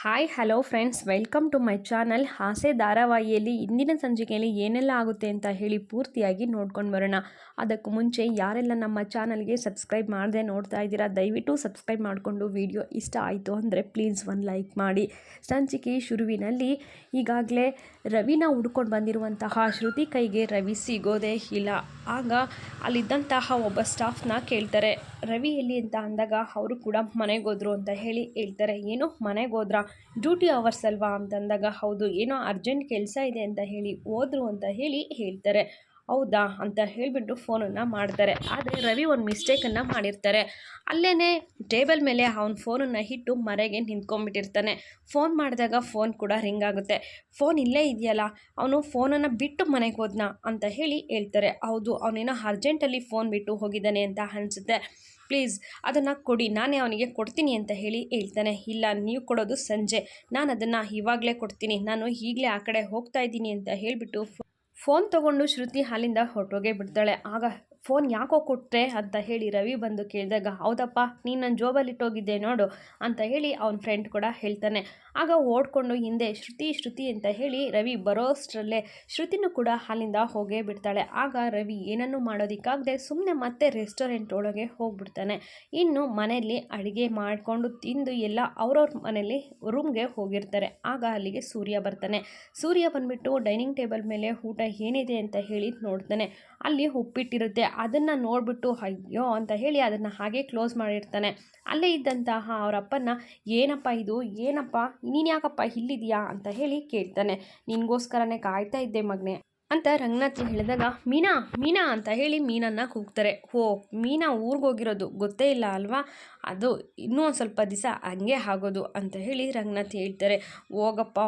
Hi hello friends welcome to my channel ಹಾಸೆ ಧಾರಾವಾಹಿಯಲ್ಲಿ ಇಂದಿನ ಸಂಚಿಕೆಯಲ್ಲಿ ಏನೆಲ್ಲ ಆಗುತ್ತೆ ಅಂತ ಹೇಳಿ ಪೂರ್ತಿಯಾಗಿ ನೋಡ್ಕೊಂಡು ಬರೋಣ ಅದಕ್ಕೂ ಮುಂಚೆ ಯಾರೆಲ್ಲ ನಮ್ಮ ಚಾನಲ್ಗೆ ಸಬ್ಸ್ಕ್ರೈಬ್ ಮಾಡದೆ ನೋಡ್ತಾ ಇದ್ದೀರಾ ದಯವಿಟ್ಟು ಸಬ್ಸ್ಕ್ರೈಬ್ ಮಾಡಿಕೊಂಡು ವಿಡಿಯೋ ಇಷ್ಟ ಆಯಿತು ಅಂದರೆ ಪ್ಲೀಸ್ ಒಂದು ಲೈಕ್ ಮಾಡಿ ಸಂಚಿಕೆ ಶುರುವಿನಲ್ಲಿ ಈಗಾಗಲೇ ರವಿನ ಹುಡ್ಕೊಂಡು ಬಂದಿರುವಂತಹ ಶ್ರುತಿ ಕೈಗೆ ರವಿ ಸಿಗೋದೇ ಇಲ್ಲ ಆಗ ಅಲ್ಲಿದ್ದಂತಹ ಒಬ್ಬ ಸ್ಟಾಫ್ನ ಕೇಳ್ತಾರೆ ರವಿ ಎಲ್ಲಿ ಅಂತ ಅಂದಾಗ ಅವರು ಕೂಡ ಮನೆಗೆ ಹೋದ್ರು ಅಂತ ಹೇಳಿ ಹೇಳ್ತಾರೆ. ಏನು ಮನೆಗೆ ಹೋದ್ರಾ? ಡ್ಯೂಟಿ ಅವರ್ಸ್ ಅಲ್ವಾ? ಅಂತಂದಾಗ ಹೌದು, ಏನೋ ಅರ್ಜೆಂಟ್ ಕೆಲಸ ಇದೆ ಅಂತ ಹೇಳಿ ಹೋದ್ರು ಅಂತ ಹೇಳಿ ಹೇಳ್ತಾರೆ. ಹೌದಾ ಅಂತ ಹೇಳಿಬಿಟ್ಟು ಫೋನನ್ನು ಮಾಡ್ತಾರೆ. ಆದರೆ ರವಿ ಒಂದು ಮಿಸ್ಟೇಕನ್ನು ಮಾಡಿರ್ತಾರೆ. ಅಲ್ಲೇ ಟೇಬಲ್ ಮೇಲೆ ಅವನ ಫೋನನ್ನು ಇಟ್ಟು ಮರೆಗೆ ನಿಂತ್ಕೊಂಡ್ಬಿಟ್ಟಿರ್ತಾನೆ. ಫೋನ್ ಮಾಡಿದಾಗ ಫೋನ್ ಕೂಡ ರಿಂಗ್ ಆಗುತ್ತೆ. ಫೋನ್ ಇಲ್ಲೇ ಇದೆಯಲ್ಲ, ಅವನು ಫೋನನ್ನು ಬಿಟ್ಟು ಮನೆಗೆ ಹೋದ್ನಾ ಅಂತ ಹೇಳಿ ಹೇಳ್ತಾರೆ. ಹೌದು, ಅವನೇನೋ ಅರ್ಜೆಂಟಲ್ಲಿ ಫೋನ್ ಬಿಟ್ಟು ಹೋಗಿದ್ದಾನೆ ಅಂತ ಅನಿಸುತ್ತೆ. ಪ್ಲೀಸ್, ಅದನ್ನು ಕೊಡಿ, ನಾನೇ ಅವನಿಗೆ ಕೊಡ್ತೀನಿ ಅಂತ ಹೇಳಿ ಹೇಳ್ತಾನೆ. ಇಲ್ಲ, ನೀವು ಕೊಡೋದು ಸಂಜೆ. ನಾನು ಅದನ್ನು ಇವಾಗಲೇ ಕೊಡ್ತೀನಿ. ನಾನು ಈಗಲೇ ಆ ಕಡೆ ಹೋಗ್ತಾ ಇದ್ದೀನಿ ಅಂತ ಹೇಳಿಬಿಟ್ಟು ಫೋನ್ ತಗೊಂಡು ಶ್ರುತಿ ಅಲ್ಲಿಂದ ಹೊರಟೋಗೇ ಬಿಡ್ತಾಳೆ. ಆಗ ಫೋನ್ ಯಾಕೋ ಕೊಟ್ಟರೆ ಅಂತ ಹೇಳಿ ರವಿ ಬಂದು ಕೇಳಿದಾಗ, ಹೌದಪ್ಪ, ನೀನು ನನ್ನ ಜೋಬಲ್ಲಿ ಇಟ್ಟೋಗಿದ್ದೆ ನೋಡು ಅಂತ ಹೇಳಿ ಅವನ ಫ್ರೆಂಡ್ ಕೂಡ ಹೇಳ್ತಾನೆ. ಆಗ ಓಡ್ಕೊಂಡು ಹಿಂದೆ ಶ್ರುತಿ ಶ್ರುತಿ ಅಂತ ಹೇಳಿ ರವಿ ಬರೋಷ್ಟರಲ್ಲೇ ಶ್ರುತಿನೂ ಕೂಡ ಅಲ್ಲಿಂದ ಹೋಗೇ ಬಿಡ್ತಾಳೆ. ಆಗ ರವಿ, ಏನನ್ನೂ ಮಾಡೋದಕ್ಕಾಗದೆ ಸುಮ್ಮನೆ ಮತ್ತೆ ರೆಸ್ಟೋರೆಂಟ್ ಒಳಗೆ ಹೋಗ್ಬಿಡ್ತಾನೆ. ಇನ್ನು ಮನೆಯಲ್ಲಿ ಅಡುಗೆ ಮಾಡಿಕೊಂಡು ತಿಂದು ಎಲ್ಲ ಅವ್ರವ್ರ ಮನೆಯಲ್ಲಿ ರೂಮ್ಗೆ ಹೋಗಿರ್ತಾರೆ. ಆಗ ಅಲ್ಲಿಗೆ ಸೂರ್ಯ ಬರ್ತಾನೆ. ಸೂರ್ಯ ಬಂದುಬಿಟ್ಟು ಡೈನಿಂಗ್ ಟೇಬಲ್ ಮೇಲೆ ಊಟ ಏನಿದೆ ಅಂತ ಹೇಳಿ ನೋಡ್ತಾನೆ. ಅಲ್ಲಿ ಉಪ್ಪಿಟ್ಟಿರುತ್ತೆ. ಅದನ್ನು ನೋಡಿಬಿಟ್ಟು ಅಯ್ಯೋ ಅಂತ ಹೇಳಿ ಅದನ್ನು ಹಾಗೆ ಕ್ಲೋಸ್ ಮಾಡಿರ್ತಾನೆ. ಅಲ್ಲೇ ಇದ್ದಂತಹ ಅವರಪ್ಪನ ಏನಪ್ಪ ಇದು? ಏನಪ್ಪ? ನೀನು ಯಾಕಪ್ಪ ಇಲ್ಲಿದೆಯಾ? ಅಂತ ಹೇಳಿ ಕೇಳ್ತಾನೆ. ನಿನಗೋಸ್ಕರನೇ ಕಾಯ್ತಾ ಇದ್ದೆ ಮಗನೆ ಅಂತ ರಂಗನಾಥ್ ಹೇಳಿದಾಗ, ಮೀನಾ ಮೀನಾ ಅಂತ ಹೇಳಿ ಮೀನನ್ನು ಕೂಗ್ತಾರೆ. ಓ ಮೀನಾ ಊರಿಗೆ ಹೋಗಿರೋದು ಗೊತ್ತೇ ಇಲ್ಲ ಅಲ್ವಾ? ಅದು ಇನ್ನೂ ಒಂದು ಸ್ವಲ್ಪ ದಿವಸ ಹಂಗೆ ಆಗೋದು ಅಂತ ಹೇಳಿ ರಂಗನಾಥ್ ಹೇಳ್ತಾರೆ. ಹೋಗಪ್ಪ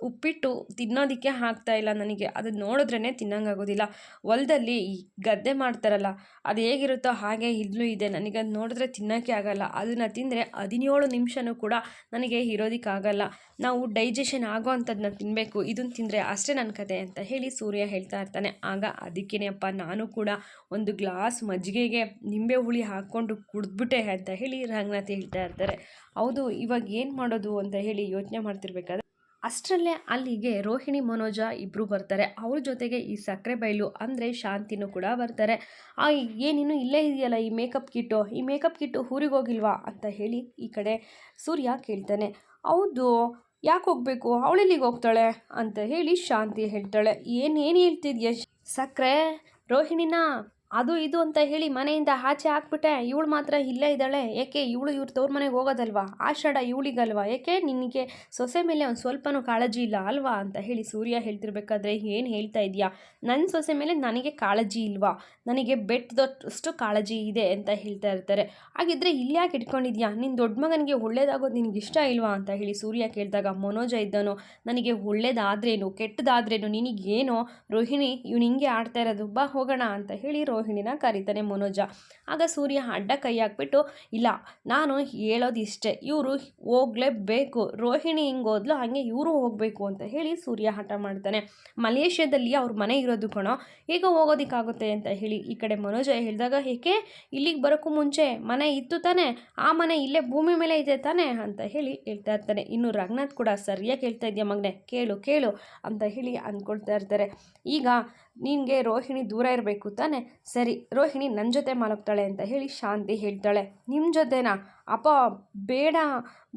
ಉಪ್ಪಿಟ್ಟು ತಿನ್ನೋದಕ್ಕೆ ಹಾಕ್ತಾ ಇಲ್ಲ ನನಗೆ. ಅದನ್ನ ನೋಡಿದ್ರೇ ತಿನ್ನೋಂಗಾಗೋದಿಲ್ಲ ಹೊಲದಲ್ಲಿ ಗದ್ದೆ ಮಾಡ್ತಾರಲ್ಲ, ಅದು ಹೇಗಿರುತ್ತೋ ಹಾಗೆ ಇಲ್ಲೂ ಇದೆ. ನನಗೆ ಅದು ನೋಡಿದ್ರೆ ತಿನ್ನೋಕ್ಕೆ ಆಗಲ್ಲ. ಅದನ್ನು ತಿಂದರೆ ಹದಿನೇಳು ನಿಮಿಷನೂ ಕೂಡ ನನಗೆ ಇರೋದಕ್ಕಾಗಲ್ಲ ನಾವು ಡೈಜೆಷನ್ ಆಗೋ ಅಂಥದ್ದನ್ನ ತಿನ್ನಬೇಕು ಇದನ್ನು ತಿಂದರೆ ಅಷ್ಟೇ ನನ್ನ ಕತೆ ಅಂತ ಹೇಳಿ ಸೂರ್ಯ ಹೇಳ್ತಾ ಇರ್ತಾನೆ. ಆಗ ಅದಕ್ಕೇನೆ ಅಪ್ಪ ನಾನು ಕೂಡ ಒಂದು ಗ್ಲಾಸ್ ಮಜ್ಜಿಗೆಗೆ ನಿಂಬೆ ಹುಳಿ ಹಾಕ್ಕೊಂಡು ಕುಡಿದ್ಬಿಟ್ಟೆ ಅಂತ ಹೇಳಿ ರಂಗನಾಥ್ ಹೇಳ್ತಾ ಇರ್ತಾರೆ. ಹೌದು, ಇವಾಗ ಏನು ಮಾಡೋದು ಅಂತ ಹೇಳಿ ಯೋಚನೆ ಮಾಡ್ತಿರ್ಬೇಕಾದ್ರೆ ಅಷ್ಟರಲ್ಲೇ ಅಲ್ಲಿಗೆ ರೋಹಿಣಿ, ಮನೋಜ ಇಬ್ಬರು ಬರ್ತಾರೆ. ಅವ್ರ ಜೊತೆಗೆ ಈ ಸಕ್ಕರೆ ಬೈಲು ಅಂದರೆ ಶಾಂತಿನೂ ಕೂಡ ಬರ್ತಾರೆ. ಆ, ಏನಿನ್ನು ಇಲ್ಲೇ ಇದೆಯಲ್ಲ ಈ ಮೇಕಪ್ ಕಿಟ್ಟು? ಈ ಮೇಕಪ್ ಕಿಟ್ಟು ಊರಿಗೆ ಹೋಗಿಲ್ವಾ? ಅಂತ ಹೇಳಿ ಈ ಕಡೆ ಸೂರ್ಯ ಕೇಳ್ತಾನೆ. ಹೌದು, ಯಾಕೆ ಹೋಗಬೇಕು? ಅವಳೆಲ್ಲಿಗೆ ಹೋಗ್ತಾಳೆ? ಅಂತ ಹೇಳಿ ಶಾಂತಿ ಹೇಳ್ತಾಳೆ. ಏನು ಏನು ಹೇಳ್ತಿದ್ಯಾ ಸಕ್ಕರೆ, ರೋಹಿಣಿನ? ಅದು ಇದು ಅಂತ ಹೇಳಿ ಮನೆಯಿಂದ ಆಚೆ ಹಾಕ್ಬಿಟ್ಟೆ ಇವಳು ಮಾತ್ರ ಇಲ್ಲೇ ಇದ್ದಾಳೆ. ಏಕೆ ಇವಳು ಇವ್ರ ತವ್ರ ಮನೆಗೆ ಹೋಗೋದಲ್ವಾ? ಆಷಾಢ ಇವಳಿಗಲ್ವಾ? ಏಕೆ ನಿನಗೆ ಸೊಸೆ ಮೇಲೆ ಒಂದು ಸ್ವಲ್ಪನೂ ಕಾಳಜಿ ಇಲ್ಲ ಅಲ್ವಾ ಅಂತ ಹೇಳಿ ಸೂರ್ಯ ಹೇಳ್ತಿರ್ಬೇಕಾದ್ರೆ ಏನು ಹೇಳ್ತಾ ಇದೆಯಾ? ನನ್ನ ಸೊಸೆ ಮೇಲೆ ನನಗೆ ಕಾಳಜಿ ಇಲ್ವಾ? ನನಗೆ ಬೆಟ್ಟದಷ್ಟು ಕಾಳಜಿ ಇದೆ ಅಂತ ಹೇಳ್ತಾ ಇರ್ತಾರೆ. ಹಾಗಿದ್ರೆ ಇಲ್ಲಿ ಯಾಕೆ ಇಟ್ಕೊಂಡಿದ್ಯಾ? ನಿನ್ನ ದೊಡ್ಡ ಮಗನಿಗೆ ಒಳ್ಳೇದಾಗೋದು ನಿನಗೆ ಇಷ್ಟ ಇಲ್ವಾ ಅಂತ ಹೇಳಿ ಸೂರ್ಯ ಕೇಳಿದಾಗ ಮನೋಜ ಇದ್ದನು. ನನಗೆ ಒಳ್ಳೇದಾದ್ರೇನು, ಕೆಟ್ಟದಾದ್ರೇನು ನಿನಗೇನೋ ರೋಹಿಣಿ ಇವ್ನು ಹಿಂಗೆ ಆಡ್ತಾ ಇರೋದು, ಬಾ ಹೋಗೋಣ ಅಂತ ಹೇಳಿ ರೋಹಿಣಿನ ಕರೀತಾನೆ ಮನೋಜ. ಆಗ ಸೂರ್ಯ ಅಡ್ಡ ಕೈ ಹಾಕ್ಬಿಟ್ಟು, ಇಲ್ಲ, ನಾನು ಹೇಳೋದು ಇಷ್ಟೇ ಇವರು ಹೋಗ್ಲೇಬೇಕು. ರೋಹಿಣಿ ಹಿಂಗೆ ಹೋದ್ಲು, ಹಾಗೆ ಇವರು ಹೋಗಬೇಕು, ಅಂತ ಹೇಳಿ ಸೂರ್ಯ ಹಠ ಮಾಡ್ತಾನೆ. ಮಲೇಷ್ಯಾದಲ್ಲಿ ಅವ್ರ ಮನೆ ಇರೋದು ಕಣೋ ಈಗ ಹೋಗೋದಿಕ್ಕಾಗುತ್ತೆ ಅಂತ ಹೇಳಿ ಈ ಕಡೆ ಮನೋಜ ಹೇಳಿದಾಗ, ಏಕೆ? ಇಲ್ಲಿಗೆ ಬರೋಕ್ಕೂ ಮುಂಚೆ ಮನೆ ಇತ್ತು ತಾನೆ, ಆ ಮನೆ ಇಲ್ಲೇ ಭೂಮಿ ಮೇಲೆ ಇದೆ ತಾನೆ, ಅಂತ ಹೇಳಿ ಹೇಳ್ತಾ ಇರ್ತಾನೆ. ಇನ್ನು ರಂಗನಾಥ್ ಕೂಡ ಸರಿಯಾಗಿ ಹೇಳ್ತಾ ಇದೆಯಾ ಮಗನೆ, ಕೇಳು ಕೇಳು, ಅಂತ ಹೇಳಿ ಅಂದ್ಕೊಳ್ತಾ ಇರ್ತಾರೆ. ಈಗ ನಿನಗೆ ರೋಹಿಣಿ ದೂರ ಇರಬೇಕು ತಾನೆ? ಸರಿ, ರೋಹಿಣಿ ನನ್ನ ಜೊತೆ ಮಲಗ್ತಾಳೆ ಅಂತ ಹೇಳಿ ಶಾಂತಿ ಹೇಳ್ತಾಳೆ. ನಿಮ್ಮ ಜೊತೆನಾ? ಅಪ್ಪ, ಬೇಡ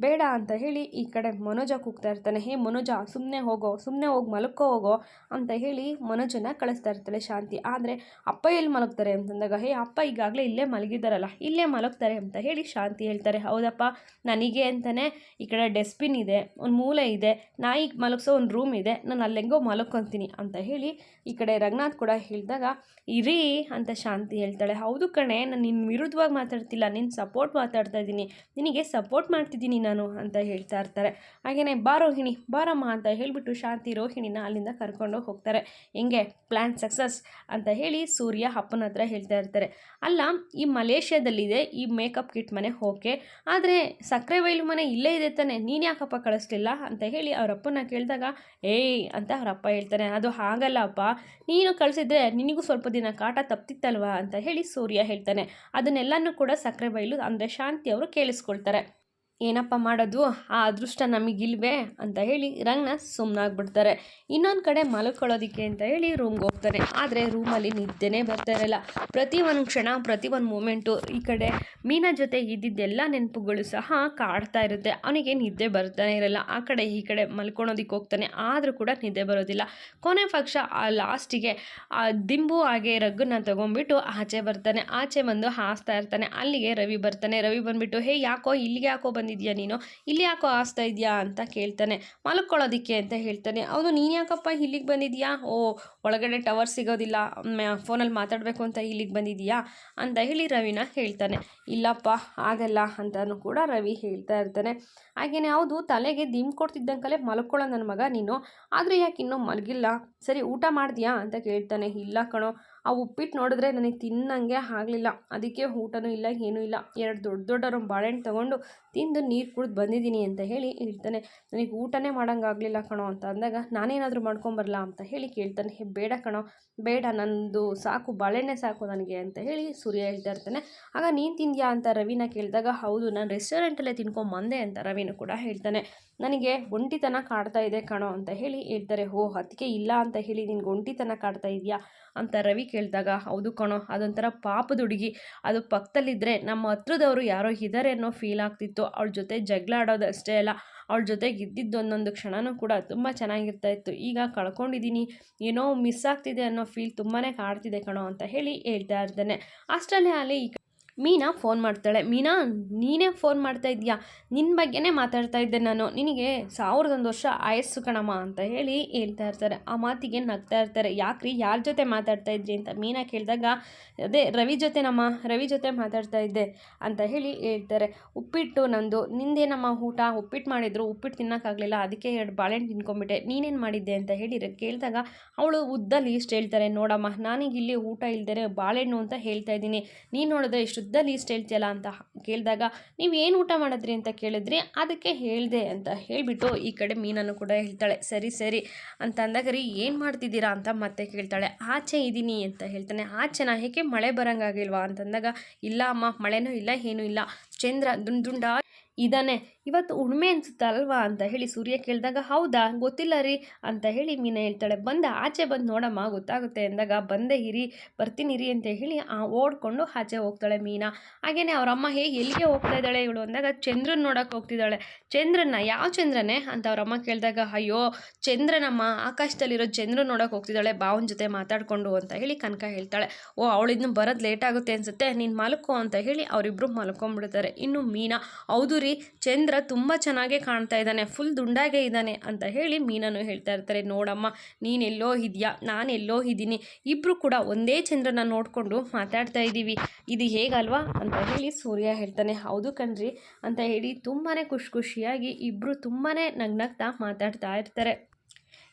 ಬೇಡ ಅಂತ ಹೇಳಿ ಈ ಕಡೆ ಮನೋಜ ಕೂಗ್ತಾ ಇರ್ತಾನೆ. ಹೇ ಮನೋಜ ಸುಮ್ಮನೆ ಹೋಗೋ ಸುಮ್ಮನೆ ಹೋಗಿ ಮಲಕ್ಕೋ ಹೋಗೋ ಅಂತ ಹೇಳಿ ಮನೋಜನ ಕಳಿಸ್ತಾ ಇರ್ತಾಳೆ ಶಾಂತಿ. ಆದರೆ ಅಪ್ಪ ಎಲ್ಲಿ ಮಲಗ್ತಾರೆ ಅಂತಂದಾಗ, ಹೇ ಅಪ್ಪ ಈಗಾಗಲೇ ಇಲ್ಲೇ ಮಲಗಿದ್ದಾರಲ್ಲ ಇಲ್ಲೇ ಮಲಗ್ತಾರೆ ಅಂತ ಹೇಳಿ ಶಾಂತಿ ಹೇಳ್ತಾರೆ. ಹೌದಪ್ಪ, ನನಗೆ ಅಂತಲೇ ಈ ಕಡೆ ಡಸ್ಟ್ಬಿನ್ ಇದೆ, ಒಂದು ಮೂಲೆ ಇದೆ, ನಾಯಿ ಮಲಗಿಸೋ ಒಂದು ರೂಮ್ ಇದೆ, ನಾನು ಅಲ್ಲೆಂಗೋ ಮಲಕ್ಕೊತೀನಿ ಅಂತ ಹೇಳಿ ಈ ಕಡೆ ರಂಗನಾಥ್ ಕೂಡ ಹೇಳಿದಾಗ, ಇರಿ ಅಂತ ಶಾಂತಿ ಹೇಳ್ತಾಳೆ. ಹೌದು ಕಣೆ, ನಾನು ನಿನ್ನ ವಿರುದ್ಧವಾಗಿ ಮಾತಾಡ್ತಿಲ್ಲ ನಿನ್ನ ಸಪೋರ್ಟ್ ಮಾತಾಡ್ತಾ ಇದ್ದೀನಿ. ನಿನಗೆ ಸಪೋರ್ಟ್ ಮಾಡ್ತಿದ್ದೀನಿ ನಾನು ಅಂತ ಹೇಳ್ತಾ ಇರ್ತಾರೆ. ಹಾಗೆಯೇ ಬಾ ರೋಹಿಣಿ, ಬಾರಮ್ಮ ಅಂತ ಹೇಳಿಬಿಟ್ಟು ಶಾಂತಿ ರೋಹಿಣಿನ ಅಲ್ಲಿಂದ ಕರ್ಕೊಂಡು ಹೋಗ್ತಾರೆ. ಹೆಂಗೆ? ಪ್ಲ್ಯಾನ್ ಸಕ್ಸಸ್ ಅಂತ ಹೇಳಿ ಸೂರ್ಯ ಅಪ್ಪನ ಹತ್ರ ಹೇಳ್ತಾ ಇರ್ತಾರೆ. ಅಲ್ಲ, ಈ ಮಲೇಷ್ಯಾದಲ್ಲಿದೆ, ಈ ಮೇಕಪ್ ಕಿಟ್ ಮನೆ ಓಕೆ ಆದರೆ, ಸಕ್ಕರೆ ಬೈಲು ಮನೆ ಇಲ್ಲೇ ಇದೆ ತಾನೆ, ನೀನು ಯಾಕಪ್ಪ ಕಳಿಸ್ಲಿಲ್ಲ ಅಂತ ಹೇಳಿ ಅವರಪ್ಪನ ಕೇಳಿದಾಗ, ಏಯ್, ಅಂತ ಅವರಪ್ಪ ಹೇಳ್ತಾನೆ ಅದು ಹಾಗಲ್ಲ ಅಪ್ಪ, ನೀನು ಕಳಿಸಿದ್ರೆ ನಿನಗೂ ಸ್ವಲ್ಪ ದಿನ ಕಾಟ ತಪ್ತಿತ್ತಲ್ವಾ? ಅಂತ ಹೇಳಿ ಸೂರ್ಯ ಹೇಳ್ತಾನೆ. ಅದನ್ನೆಲ್ಲನೂ ಕೂಡ ಸಕ್ಕರೆ ಬೈಲು ಅಂದರೆ ಶಾಂತಿ ಅವರು ಕೇಳಿಸ್ಕೊಳ್ತಾರೆ ಏನಪ್ಪ ಮಾಡೋದು? ಆ ಅದೃಷ್ಟ ನಮಗಿಲ್ವೇ ಅಂತ ಹೇಳಿ ರಂಗನ ಸುಮ್ಮನಾಗ್ಬಿಡ್ತಾರೆ ಇನ್ನೊಂದು ಕಡೆ ಮಲ್ಕೊಳ್ಳೋದಕ್ಕೆ ಅಂತ ಹೇಳಿ ರೂಮ್ಗೆ ಹೋಗ್ತಾನೆ ಆದರೆ ರೂಮಲ್ಲಿ ನಿದ್ದೆನೇ ಬರ್ತಾ ಇರಲ್ಲ. ಪ್ರತಿ ಒಂದು ಕ್ಷಣ, ಪ್ರತಿ ಒಂದು ಮೂಮೆಂಟು ಈ ಕಡೆ ಮೀನಾ ಜೊತೆ ಇದ್ದಿದ್ದೆಲ್ಲ ನೆನಪುಗಳು ಸಹ ಕಾಡ್ತಾ ಇರುತ್ತೆ. ಅವನಿಗೆ ನಿದ್ದೆ ಬರ್ತಾನೆ ಇರಲ್ಲ. ಆ ಕಡೆ ಈ ಕಡೆ ಮಲ್ಕೊಳೋದಕ್ಕೆ ಹೋಗ್ತಾನೆ. ಆದರೂ ಕೂಡ ನಿದ್ದೆ ಬರೋದಿಲ್ಲ. ಕೊನೆ ಪಕ್ಷ ಆ ಲಾಸ್ಟಿಗೆ ಆ ದಿಂಬು ಹಾಗೆ ರಗ್ಗನ್ನ ತಗೊಂಡ್ಬಿಟ್ಟು ಆಚೆ ಬರ್ತಾನೆ. ಆಚೆ ಬಂದು ಹಾಸ್ತಾ ಇರ್ತಾನೆ. ಅಲ್ಲಿಗೆ ರವಿ ಬರ್ತಾನೆ. ರವಿ ಬಂದುಬಿಟ್ಟು, ಹೇ, ಯಾಕೋ ಇಲ್ಲಿಗೆ ಯಾಕೋ ಬಂದಿದ್ಯಾ ನೀನು? ಇಲ್ಲಿ ಯಾಕೋ ಆಸ್ತಾ ಇದೆಯಾ ಅಂತ ಕೇಳ್ತಾನೆ. ಮಲ್ಕೊಳ್ಳೋದಿಕ್ಕೆ ಅಂತ ಹೇಳ್ತಾನೆ. ಅವನು ನೀನು ಯಾಕಪ್ಪ ಇಲ್ಲಿಗೆ ಬಂದಿದ್ಯಾ? ಓ, ಒಳಗಡೆ ಟವರ್ ಸಿಗೋದಿಲ್ಲ. ಫೋನಲ್ಲಿ ಮಾತಾಡಬೇಕು ಅಂತ ಇಲ್ಲಿಗೆ ಬಂದಿದ್ಯಾ? ಅಂತ ಹೇಳಿ ರವಿನ ಹೇಳ್ತಾನೆ. ಇಲ್ಲಪ್ಪ, ಆಗಲ್ಲ ಅಂತಲೂ ಕೂಡ ರವಿ ಹೇಳ್ತಾ ಇರ್ತಾನೆ. ಹಾಗೆಯೇ ಹೌದು, ತಲೆಗೆ ದಿಮ್ ಕೊಡ್ತಿದ್ದಂಕಲೇ ಮಲ್ಕೊಳ್ಳೋ ನನ್ನ ಮಗ ನೀನು. ಆದರೆ ಯಾಕೆ ಇನ್ನೂ ಮಲಗಿಲ್ಲ? ಸರಿ, ಊಟ ಮಾಡಿದ್ಯಾ? ಅಂತ ಕೇಳ್ತಾನೆ. ಇಲ್ಲ ಕಣೋ ಆ ಉಪ್ಪಿಟ್ಟು ನೋಡಿದ್ರೆ ನನಗೆ ತಿನ್ನಂಗೆ ಆಗಲಿಲ್ಲ. ಅದಕ್ಕೆ ಊಟನೂ ಇಲ್ಲ, ಏನೂ ಇಲ್ಲ. ಎರಡು ದೊಡ್ಡ ದೊಡ್ಡವರು ಬಾಳೆಹಣ್ಣು ತೊಗೊಂಡು ತಿಂದು ನೀರು ಕುಡಿದು ಬಂದಿದ್ದೀನಿ ಅಂತ ಹೇಳಿ ಹೇಳ್ತಾನೆ. ನನಗೆ ಊಟನೇ ಮಾಡೋಂಗಾಗಲಿಲ್ಲ ಕಣೋ ಅಂತ ಅಂದಾಗ, ನಾನೇನಾದರೂ ಮಾಡ್ಕೊಂಬರಲ್ಲ ಅಂತ ಹೇಳಿ ಕೇಳ್ತಾನೆ. ಹೇ, ಬೇಡ ಕಣೋ, ಬೇಡ, ನಂದು ಸಾಕು ಬಾಳೆಣ್ಣೆ ಸಾಕು ನನಗೆ ಅಂತ ಹೇಳಿ ಸೂರ್ಯ ಹೇಳ್ತಾ ಇರ್ತಾನೆ. ಆಗ, ನೀನು ತಿಂದ್ಯಾ ಅಂತ ರವಿನ ಕೇಳಿದಾಗ, ಹೌದು, ನಾನು ರೆಸ್ಟೋರೆಂಟಲ್ಲೇ ತಿನ್ಕೊಂಬಂದೆ ಅಂತ ರವಿನೂ ಕೂಡ ಹೇಳ್ತಾನೆ. ನನಗೆ ಒಂಟಿತನ ಕಾಡ್ತಾ ಇದೆ ಕಣೋ ಅಂತ ಹೇಳಿ ಹೇಳ್ತಾರೆ. ಓ ಅದಕ್ಕೆ ಇಲ್ಲ ಅಂತ ಹೇಳಿ, ನಿನ್ಗೆ ಒಂಟಿತನ ಕಾಡ್ತಾ ಇದೆಯಾ ಅಂತ ರವಿ ಕೇಳಿದಾಗ, ಹೌದು ಕಣೋ, ಅದೊಂಥರ ಪಾಪದ ಹುಡುಗಿ. ಅದು ಪಕ್ಕದಲ್ಲಿದ್ದರೆ ನಮ್ಮ ಹತ್ರದವರು ಯಾರೋ ಇದ್ದಾರೆ ಅನ್ನೋ ಫೀಲ್ ಆಗ್ತಿತ್ತು. ಅವಳ ಜೊತೆ ಜಗಳ ಆಡೋದು ಅಷ್ಟೇ ಅಲ್ಲ, ಅವಳ ಜೊತೆಗೆ ಇದ್ದಿದ್ದು ಒಂದೊಂದು ಕ್ಷಣನೂ ಕೂಡ ತುಂಬ ಚೆನ್ನಾಗಿರ್ತಾ ಇತ್ತು. ಈಗ ಕಳ್ಕೊಂಡಿದ್ದೀನಿ, ಏನೋ ಮಿಸ್ ಆಗ್ತಿದೆ ಅನ್ನೋ ಫೀಲ್ ತುಂಬಾ ಕಾಡ್ತಿದೆ ಕಣೋ, ಅಂತ ಹೇಳಿ ಹೇಳ್ತಾ ಇರ್ತಾನೆ ಅಷ್ಟರಲ್ಲೇ ಅಲ್ಲಿ ಮೀನಾ ಫೋನ್ ಮಾಡ್ತಾಳೆ. ಮೀನಾ, ನೀನೇ ಫೋನ್ ಮಾಡ್ತಾ ಇದೆಯಾ ನಿನ್ನ ಬಗ್ಗೆನೇ ಮಾತಾಡ್ತಾ ಇದ್ದೆ ನಾನು. ನಿನಗೆ ಸಾವಿರದೊಂದು ವರ್ಷ ಆಯಸ್ಸು ಕಣಮ್ಮ ಅಂತ ಹೇಳಿ ಹೇಳ್ತಾ ಇರ್ತಾರೆ. ಆ ಮಾತಿಗೆ ನಗ್ತಾ ಇರ್ತಾರೆ. ಯಾಕ್ರಿ? ಯಾರ ಜೊತೆ ಮಾತಾಡ್ತಾ ಇದ್ರಿ ಅಂತ ಮೀನಾ ಕೇಳಿದಾಗ, ಅದೇ ರವಿ ಜೊತೆನಮ್ಮ, ರವಿ ಜೊತೆ ಮಾತಾಡ್ತಾ ಇದ್ದೆ ಅಂತ ಹೇಳಿ ಹೇಳ್ತಾರೆ. ಉಪ್ಪಿಟ್ಟು ನಂದು. ನಿಂದೇನಮ್ಮ ಊಟ? ಉಪ್ಪಿಟ್ಟು ಮಾಡಿದ್ರು. ಉಪ್ಪಿಟ್ಟು ತಿನ್ನೋಕ್ಕಾಗಲಿಲ್ಲ. ಅದಕ್ಕೆ ಎರಡು ಬಾಳೆಹಣ್ಣು ತಿನ್ಕೊಂಬಿಟ್ಟೆ ನೀನೇನು ಮಾಡಿದ್ದೆ ಅಂತ ಹೇಳಿ ಕೇಳಿದಾಗ ಅವಳು ಉದ್ದಲ್ಲಿ ಲೀಸ್ಟ್ ಹೇಳ್ತಾರೆ. ನೋಡಮ್ಮ, ನಾನೀಗ ಊಟ ಇಲ್ದರೆ ಬಾಳೆಹಣ್ಣು ಅಂತ ಹೇಳ್ತಾ ಇದ್ದೀನಿ. ನೀನು ನೋಡಿದ್ರೆ ಇಷ್ಟು ಉದ್ದಲ್ಲಿ ಲೀಸ್ಟ್ ಹೇಳ್ತೀಯಲ್ಲ ಅಂತ ಕೇಳಿದಾಗ ನೀವು ಏನು ಊಟ ಮಾಡಿದ್ರಿ ಅಂತ ಕೇಳಿದ್ರಿ ಅದಕ್ಕೆ ಹೇಳಿದೆ ಅಂತ ಹೇಳಿಬಿಟ್ಟು ಈ ಕಡೆ ಮೀನನ್ನು ಕೂಡ ಹೇಳ್ತಾಳೆ. ಸರಿ ಸರಿ ಅಂತ ಅಂದಾಗ ರೀ, ಏನು ಮಾಡ್ತಿದ್ದೀರಾ ಅಂತ ಮತ್ತೆ ಕೇಳ್ತಾಳೆ. ಆಚೆ ಇದ್ದೀನಿ ಅಂತ ಹೇಳ್ತಾನೆ. ಆಚೆನಾ ಏಕೆ ಮಳೆ ಬರೋಂಗಾಗಿಲ್ವಾ ಅಂತಂದಾಗ, ಇಲ್ಲ ಅಮ್ಮ, ಮಳೆನೂ ಇಲ್ಲ, ಏನೂ ಇಲ್ಲ. ಚಂದ್ರ ದುಂಡ್ ದುಂಡ ಇದ್ದಾನೆ ಇವತ್ತು ಉಣ್ಮೆ ಅನ್ಸುತ್ತೆ ಅಲ್ವಾ? ಅಂತ ಹೇಳಿ ಸೂರ್ಯ ಕೇಳಿದಾಗ, ಹೌದಾ, ಗೊತ್ತಿಲ್ಲ ರೀ, ಅಂತ ಹೇಳಿ ಮೀನ ಹೇಳ್ತಾಳೆ. ಬಂದ, ಆಚೆ ಬಂದು ನೋಡಮ್ಮ, ಗೊತ್ತಾಗುತ್ತೆ. ಅಂದಾಗ ಬಂದೆ ಇರಿ, ಬರ್ತೀನಿ ಇರಿ, ಅಂತ ಹೇಳಿ ಆ ಓಡ್ಕೊಂಡು ಆಚೆ ಹೋಗ್ತಾಳೆ ಮೀನಾ. ಹಾಗೇನೆ ಅವರಮ್ಮ ಹೇಗೆ ಎಲ್ಲಿಗೆ ಹೋಗ್ತಾ ಇದ್ದಾಳೆ ಇವಳು ಅಂದಾಗ, ಚಂದ್ರನ್ ನೋಡೋಕೆ ಹೋಗ್ತಿದ್ದಾಳೆ. ಚಂದ್ರನ್ನ, ಯಾವ ಚಂದ್ರನೇ? ಅಂತ ಅವರಮ್ಮ ಕೇಳಿದಾಗ, ಅಯ್ಯೋ, ಚಂದ್ರನಮ್ಮ, ಆಕಾಶದಲ್ಲಿರೋ ಚಂದ್ರ ನೋಡಕ್ಕೆ ಹೋಗ್ತಿದ್ದಾಳೆ ಬಾವನ ಜೊತೆ ಮಾತಾಡಿಕೊಂಡು, ಅಂತ ಹೇಳಿ ಕನಕ ಹೇಳ್ತಾಳೆ. ಓ ಅವಳಿನ್ನು ಬರೋದು ಲೇಟ್ ಆಗುತ್ತೆ ಅನ್ಸುತ್ತೆ, ನೀನು ಮಲ್ಕೋ, ಅಂತ ಹೇಳಿ ಅವರಿಬ್ಬರು ಮಲ್ಕೊಂಡ್ಬಿಡ್ತಾರೆ ಇನ್ನು ಮೀನಾ, ಹೌದು ರೀ ಚಂದ್ರ ತುಂಬ ಚೆನ್ನಾಗೇ ಕಾಣ್ತಾ ಇದ್ದಾನೆ ಫುಲ್ ದುಂಡಾಗೆ ಇದ್ದಾನೆ ಅಂತ ಹೇಳಿ ಮೀನನ್ನು ಹೇಳ್ತಾ ಇರ್ತಾರೆ, ನೋಡಮ್ಮ, ನೀನೆಲ್ಲೋ ಇದೆಯಾ ಎಲ್ಲೋ ಇದ್ದೀನಿ. ಇಬ್ಬರು ಕೂಡ ಒಂದೇ ಚಂದ್ರನ ನೋಡಿಕೊಂಡು ಮಾತಾಡ್ತಾ ಇದ್ದೀವಿ. ಇದು ಹೇಗಲ್ವಾ ಅಂತ ಹೇಳಿ ಸೂರ್ಯ ಹೇಳ್ತಾನೆ, ಹೌದು ಕಣ್ರಿ ಅಂತ ಹೇಳಿ ತುಂಬಾ ಖುಷಿ ಖುಷಿಯಾಗಿ ಇಬ್ಬರು ತುಂಬಾ ನಗ್ನಗ್ತಾ ಮಾತಾಡ್ತಾ ಇರ್ತಾರೆ.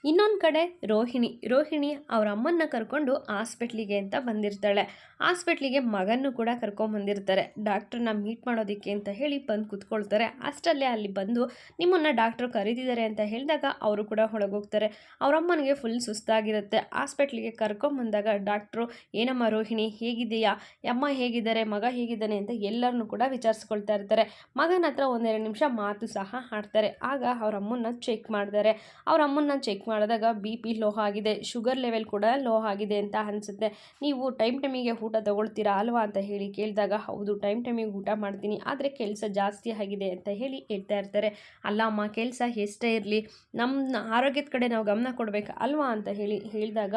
ಇನ್ನೊಂದು ಕಡೆ ರೋಹಿಣಿ ರೋಹಿಣಿ ಅವ್ರ ಅಮ್ಮನ್ನ ಕರ್ಕೊಂಡು ಹಾಸ್ಪಿಟ್ಲಿಗೆ ಅಂತ ಬಂದಿರ್ತಾಳೆ. ಹಾಸ್ಪಿಟ್ಲಿಗೆ ಮಗನ್ನು ಕೂಡ ಕರ್ಕೊಂಬಂದಿರ್ತಾರೆ ಡಾಕ್ಟ್ರನ್ನ ಮೀಟ್ ಮಾಡೋದಕ್ಕೆ ಅಂತ ಹೇಳಿ ಬಂದು ಕೂತ್ಕೊಳ್ತಾರೆ. ಅಷ್ಟಲ್ಲೇ ಅಲ್ಲಿ ಬಂದು ನಿಮ್ಮನ್ನು ಡಾಕ್ಟ್ರು ಕರೀತಿದ್ದಾರೆ ಅಂತ ಹೇಳಿದಾಗ ಅವರು ಕೂಡ ಒಳಗೋಗ್ತಾರೆ ಅವರಮ್ಮನಿಗೆ ಫುಲ್ ಸುಸ್ತಾಗಿರುತ್ತೆ. ಹಾಸ್ಪಿಟ್ಲಿಗೆ ಕರ್ಕೊಂಬಂದಾಗ ಡಾಕ್ಟ್ರು, ಏನಮ್ಮ ರೋಹಿಣಿ ಹೇಗಿದೆಯಾ ಅಮ್ಮ ಹೇಗಿದ್ದಾರೆ? ಮಗ ಹೇಗಿದ್ದಾನೆ? ಅಂತ ಎಲ್ಲರನ್ನೂ ಕೂಡ ವಿಚಾರಿಸ್ಕೊಳ್ತಾ ಇರ್ತಾರೆ. ಮಗನ ಹತ್ರ ಒಂದೆರಡು ನಿಮಿಷ ಮಾತು ಸಹ ಆಡ್ತಾರೆ. ಆಗ ಅವ್ರ ಅಮ್ಮನ್ನ ಚೆಕ್ ಮಾಡ್ತಾರೆ. ಅವ್ರ ಅಮ್ಮನ್ನ ಚೆಕ್ ಮಾಡಿದಾಗ ಬಿ ಪಿ ಲೋ ಆಗಿದೆ, ಶುಗರ್ ಲೆವೆಲ್ ಕೂಡ ಲೋ ಆಗಿದೆ ಅಂತ ಅನಿಸುತ್ತೆ. ನೀವು ಟೈಮ್ ಟೈಮಿಗೆ ಊಟ ತಗೊಳ್ತೀರಾ ಅಲ್ವಾ ಅಂತ ಹೇಳಿ ಕೇಳಿದಾಗ, ಹೌದು, ಟೈಮ್ ಟೈಮಿಗೆ ಊಟ ಮಾಡ್ತೀನಿ, ಆದರೆ ಕೆಲಸ ಜಾಸ್ತಿ ಆಗಿದೆ ಅಂತ ಹೇಳಿ ಹೇಳ್ತಾ ಇರ್ತಾರೆ. ಅಲ್ಲ ಅಮ್ಮ, ಕೆಲಸ ಎಷ್ಟೇ ಇರಲಿ ನಮ್ಮ ಆರೋಗ್ಯದ ಕಡೆ ನಾವು ಗಮನ ಕೊಡಬೇಕು ಅಲ್ವಾ ಅಂತ ಹೇಳಿ ಹೇಳಿದಾಗ,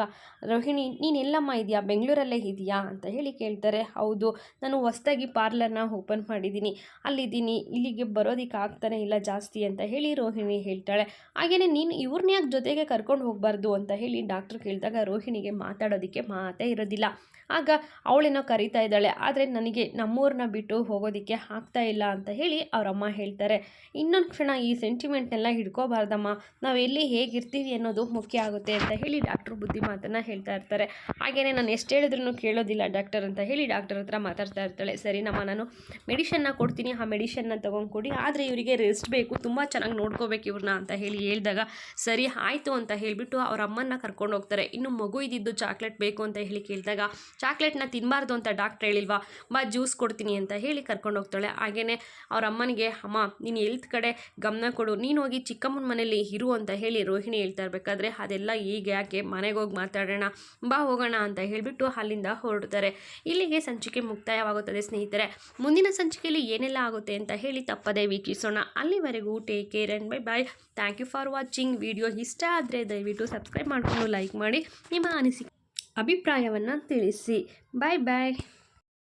ರೋಹಿಣಿ, ನೀನು ಎಲ್ಲಮ್ಮ ಇದೆಯಾ? ಬೆಂಗಳೂರಲ್ಲೇ ಇದೆಯಾ? ಅಂತ ಹೇಳಿ ಕೇಳ್ತಾರೆ. ಹೌದು, ನಾನು ಹೊಸ್ದಾಗಿ ಪಾರ್ಲರ್ನ ಓಪನ್ ಮಾಡಿದ್ದೀನಿ. ಅಲ್ಲಿದ್ದೀನಿ, ಇಲ್ಲಿಗೆ ಬರೋದಕ್ಕೆ ಆಗ್ತಾನೆ ಇಲ್ಲ ಜಾಸ್ತಿ ಅಂತ ಹೇಳಿ ರೋಹಿಣಿ ಹೇಳ್ತಾಳೆ. ಹಾಗೆಯೇ ನೀನು ಇವ್ರನ್ನ ಯಾಕೆ ಜೊತೆಗೆ ಕರ್ಕೊಂಡು ಹೋಗಬಾರ್ದು ಅಂತ ಹೇಳಿ ಡಾಕ್ಟರ್ ಕೇಳಿದಾಗ ರೋಹಿಣಿಗೆ ಮಾತಾಡೋದಕ್ಕೆ ಮಾತೇ ಇರೋದಿಲ್ಲ. ಆಗ ಅವಳೇನೋ ಕರಿತಾ ಇದ್ದಾಳೆ. ಆದರೆ ನನಗೆ ನಮ್ಮೂರನ್ನ ಬಿಟ್ಟು ಹೋಗೋದಕ್ಕೆ ಆಗ್ತಾ ಇಲ್ಲ ಅಂತ ಹೇಳಿ ಅವರಮ್ಮ ಹೇಳ್ತಾರೆ. ಇನ್ನೊಂದು ಕ್ಷಣ ಈ ಸೆಂಟಿಮೆಂಟ್ನೆಲ್ಲ ಹಿಡ್ಕೋಬಾರ್ದಮ್ಮ. ನಾವು ಎಲ್ಲಿ ಹೇಗಿರ್ತೀವಿ ಅನ್ನೋದು ಮುಖ್ಯ ಆಗುತ್ತೆ ಅಂತ ಹೇಳಿ ಡಾಕ್ಟ್ರು ಬುದ್ಧಿ ಮಾತನ್ನು ಹೇಳ್ತಾ ಇರ್ತಾರೆ. ಹಾಗೆಯೇ ನಾನು ಎಷ್ಟು ಹೇಳಿದ್ರು ಕೇಳೋದಿಲ್ಲ ಡಾಕ್ಟರ್ ಅಂತ ಹೇಳಿ ಡಾಕ್ಟರ್ ಹತ್ರ ಮಾತಾಡ್ತಾ ಇರ್ತಾಳೆ. ಸರಿ ನಮ್ಮ ನಾನು ಮೆಡಿಷನ್ನ ಕೊಡ್ತೀನಿ. ಆ ಮೆಡಿಷನ್ನ ತೊಗೊಂಡು ಕೊಡಿ ಆದರೆ ಇವರಿಗೆ ರೆಸ್ಟ್ ಬೇಕು. ತುಂಬ ಚೆನ್ನಾಗಿ ನೋಡ್ಕೋಬೇಕು ಇವ್ರನ್ನ ಅಂತ ಹೇಳಿ ಹೇಳಿದಾಗ ಸರಿ ಆಯಿತು ಅಂತ ಹೇಳಿಬಿಟ್ಟು ಅವ್ರ ಅಮ್ಮನ್ನ ಕರ್ಕೊಂಡು ಹೋಗ್ತಾರೆ. ಇನ್ನು ಮಗು ಇದ್ದಿದ್ದು ಚಾಕ್ಲೇಟ್ ಬೇಕು ಅಂತ ಹೇಳಿ ಕೇಳಿದಾಗ ಚಾಕ್ಲೇಟ್ನ ತಿನ್ನಬಾರ್ದು ಅಂತ ಡಾಕ್ಟ್ರ್ ಹೇಳಿಲ್ವಾ? ಬಾ ಜ್ಯೂಸ್ ಕೊಡ್ತೀನಿ ಅಂತ ಹೇಳಿ ಕರ್ಕೊಂಡು ಹೋಗ್ತಾಳೆ. ಹಾಗೆಯೇ ಅವ್ರ ಅಮ್ಮನಿಗೆ, ಅಮ್ಮ, ನೀನು ಎಲ್ತ್ ಕಡೆ ಗಮನ ಕೊಡು. ನೀನು ಹೋಗಿ ಚಿಕ್ಕಮ್ಮನ ಮನೇಲಿ ಇರು ಅಂತ ಹೇಳಿ ರೋಹಿಣಿ ಹೇಳ್ತಾ ಇರಬೇಕಾದ್ರೆ ಅದೆಲ್ಲ ಈಗ ಯಾಕೆ? ಮನೆಗೆ ಹೋಗಿ ಮಾತಾಡೋಣ. ಬಾ ಹೋಗೋಣ ಅಂತ ಹೇಳಿಬಿಟ್ಟು ಅಲ್ಲಿಂದ ಹೊರಡ್ತಾರೆ. ಇಲ್ಲಿಗೆ ಸಂಚಿಕೆ ಮುಕ್ತಾಯವಾಗುತ್ತದೆ ಸ್ನೇಹಿತರೆ. ಮುಂದಿನ ಸಂಚಿಕೆಯಲ್ಲಿ ಏನೆಲ್ಲ ಆಗುತ್ತೆ ಅಂತ ಹೇಳಿ ತಪ್ಪದೇ ವೀಕ್ಷಿಸೋಣ. ಅಲ್ಲಿವರೆಗೂ take care and bye bye thank you for watching video ಇಷ್ಟ ಆದರೆ ದಯವಿಟ್ಟು ಸಬ್ಸ್ಕ್ರೈಬ್ ಮಾಡಿಕೊಂಡು ಲೈಕ್ ಮಾಡಿ. ನಿಮ್ಮ ಅನಿಸಿಕೆ ಅಭಿಪ್ರಾಯವನ್ನು ತಿಳಿಸಿ. ಬಾಯ್ ಬಾಯ್.